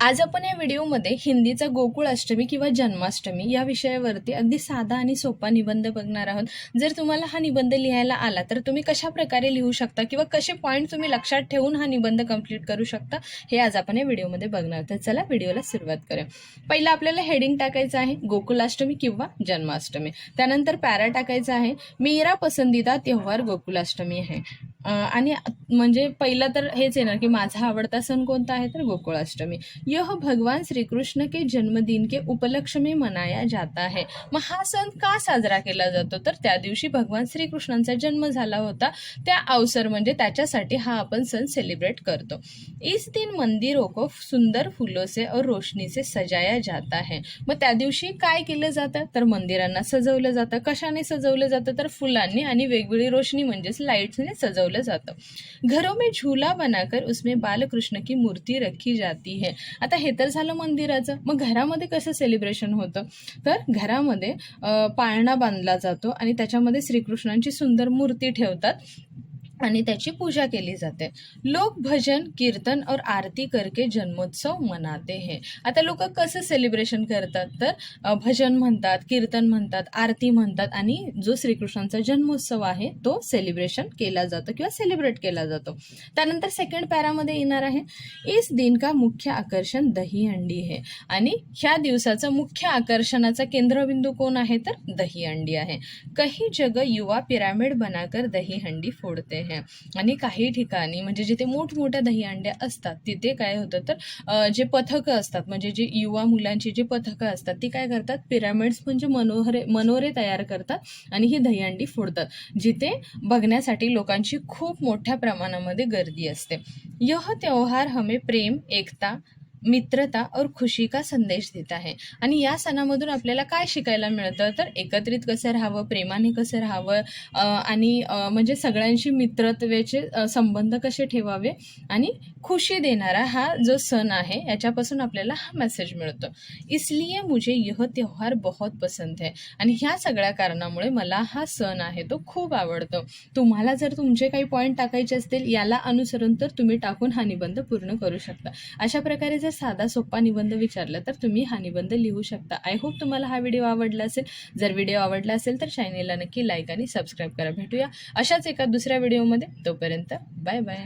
आज आपण या व्हिडिओमध्ये हिंदीचा गोकुळ अष्टमी किंवा जन्माष्टमी या विषयावरती अगदी साधा आणि सोपा निबंध बघणार आहोत. जर तुम्हाला हा निबंध लिहायला आला तर तुम्ही कशा प्रकारे लिहू शकता किंवा कसे पॉईंट तुम्ही लक्षात ठेवून हा निबंध कंप्लीट करू शकता हे आज आपण या व्हिडिओमध्ये बघणार तर चला व्हिडिओला सुरुवात करूया. पहिलं आपल्याला हेडिंग टाकायचं आहे गोकुलाष्टमी किंवा जन्माष्टमी. त्यानंतर पॅरा टाकायचा आहे मेरा पसंदीदा त्योहार गोकुलाष्टमी आहे. आणि म्हणजे पहिलं तर हेच येणार की माझा आवडता सण कोणता आहे तर गोकुळाष्टमी. यह भगवान श्रीकृष्ण के जन्मदिन के उपलक्ष्य में मनाया जाता है. मग हा सण का साजरा केला जातो? तर त्या दिवशी भगवान श्रीकृष्णांचा जन्म झाला होता. त्या अवसर म्हणजे त्याच्यासाठी हा आपण सण सेलिब्रेट करतो. इस दिन मंदिरों को सुंदर फुलों से और रोशनी से सजाया जाता है. मग त्या दिवशी काय केलं जातं? तर मंदिरांना सजवलं जातं. कशाने सजवलं जातं? तर फुलांनी आणि वेगवेगळी रोशनी म्हणजेच लाईट्सने सजवलं जातं. घरों में झूला बनाकर उसमें बालकृष्ण की मूर्ती रखी जाती है. आता हे तर झालं मंदिराचं. मग घरामध्ये कसं सेलिब्रेशन होतं? तर घरामध्ये पाळणा बांधला जातो आणि त्याच्यामध्ये श्रीकृष्णांची सुंदर मूर्ती ठेवतात. आणि त्याची पूजा केली जाते. लोक भजन कीर्तन और आरती करके जन्मोत्सव मनाते हे. आता लोक कसं सेलिब्रेशन करतात? तर भजन म्हणतात कीर्तन म्हणतात आरती म्हणतात आणि जो श्रीकृष्णांचा जन्मोत्सव आहे तो सेलिब्रेशन केला जातो किंवा सेलिब्रेट केला जातो. त्यानंतर सेकंड पॅरामध्ये येणार आहे. इस दिन का मुख्य आकर्षण दही अंडी आहे आणि ह्या दिवसाचं मुख्य आकर्षणाचा केंद्रबिंदू कोण आहे? तर दही अंडी आहे. काही जग युवा पिरामिड बनाकर दही हंडी फोडते आहे. आणि काही ठिकाणी म्हणजे जिथे मोठमोठ्या दही अंड्या असतात तिथे काय होतं तर जे पथकं असतात म्हणजे जे युवा मुलांची जी पथकं असतात ती काय करतात? पिरामिड्स म्हणजे मनोहरे मनोरे तयार करतात आणि ही दहीहंडी फोडतात जिथे बघण्यासाठी लोकांची खूप मोठ्या प्रमाणामध्ये गर्दी असते. यह त्योहार हमें प्रेम एकता मित्रता और खुशी का संदेश देत आहे. आणि या सणामधून आपल्याला काय शिकायला मिळतं? तर एकत्रित कसं राहावं प्रेमाने कसं राहावं आणि म्हणजे सगळ्यांशी मित्रत्वेचे संबंध कसे ठेवावे? आणि खुशी देणारा हा जो सण आहे याच्यापासून आपल्याला हा मेसेज मिळतो. इसलिए मुझे यह त्योहार बहुत पसंत है. आणि ह्या सगळ्या कारणामुळे मला हा सण आहे तो खूप आवडतो. तुम्हाला जर तुमचे काही पॉईंट टाकायचे असतील याला अनुसरून तर तुम्ही टाकून हा निबंध पूर्ण करू शकता. अशा प्रकारे जर साधा सोपा निबंध विचारला तर तुम्ही हा निबंध लिहू शकता. आय होप तुम्हाला हा व्हिडिओ आवडला असेल. जर व्हिडिओ आवडला असेल तर चॅनेलला नक्की लाईक आणि सबस्क्राईब करा. भेटूया अशाच एका दुसऱ्या व्हिडिओमध्ये तोपर्यंत बाय बाय